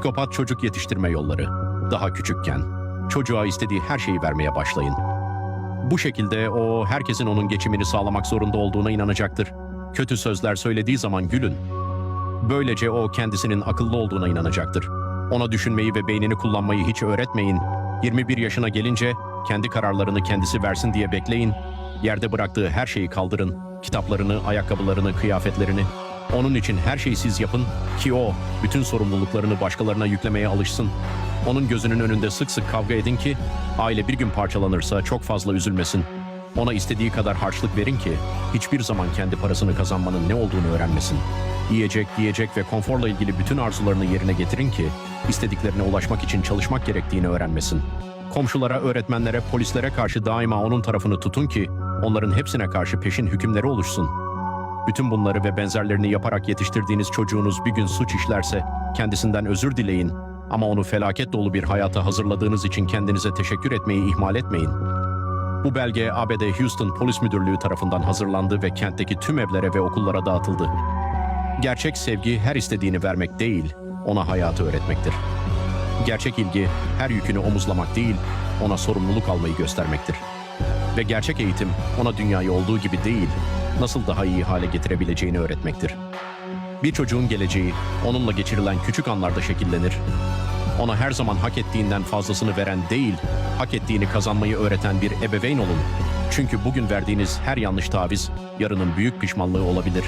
Psikopat çocuk yetiştirme yolları. Daha küçükken çocuğa istediği her şeyi vermeye başlayın. Bu şekilde o herkesin onun geçimini sağlamak zorunda olduğuna inanacaktır. Kötü sözler söylediği zaman gülün. Böylece o kendisinin akıllı olduğuna inanacaktır. Ona düşünmeyi ve beynini kullanmayı hiç öğretmeyin. 21 yaşına gelince kendi kararlarını kendisi versin diye bekleyin. Yerde bıraktığı her şeyi kaldırın. Kitaplarını, ayakkabılarını, kıyafetlerini. Onun için her şeyi siz yapın ki o bütün sorumluluklarını başkalarına yüklemeye alışsın. Onun gözünün önünde sık sık kavga edin ki aile bir gün parçalanırsa çok fazla üzülmesin. Ona istediği kadar harçlık verin ki hiçbir zaman kendi parasını kazanmanın ne olduğunu öğrenmesin. Yiyecek, giyecek ve konforla ilgili bütün arzularını yerine getirin ki istediklerine ulaşmak için çalışmak gerektiğini öğrenmesin. Komşulara, öğretmenlere, polislere karşı daima onun tarafını tutun ki onların hepsine karşı peşin hükümleri oluşsun. Bütün bunları ve benzerlerini yaparak yetiştirdiğiniz çocuğunuz bir gün suç işlerse kendisinden özür dileyin ama onu felaket dolu bir hayata hazırladığınız için kendinize teşekkür etmeyi ihmal etmeyin. Bu belge ABD Houston Polis Müdürlüğü tarafından hazırlandı ve kentteki tüm evlere ve okullara dağıtıldı. Gerçek sevgi her istediğini vermek değil, ona hayatı öğretmektir. Gerçek ilgi her yükünü omuzlamak değil, ona sorumluluk almayı göstermektir. Ve gerçek eğitim ona dünyayı olduğu gibi değil, nasıl daha iyi hale getirebileceğini öğretmektir. Bir çocuğun geleceği onunla geçirilen küçük anlarda şekillenir. Ona her zaman hak ettiğinden fazlasını veren değil, hak ettiğini kazanmayı öğreten bir ebeveyn olun. Çünkü bugün verdiğiniz her yanlış taviz yarının büyük pişmanlığı olabilir.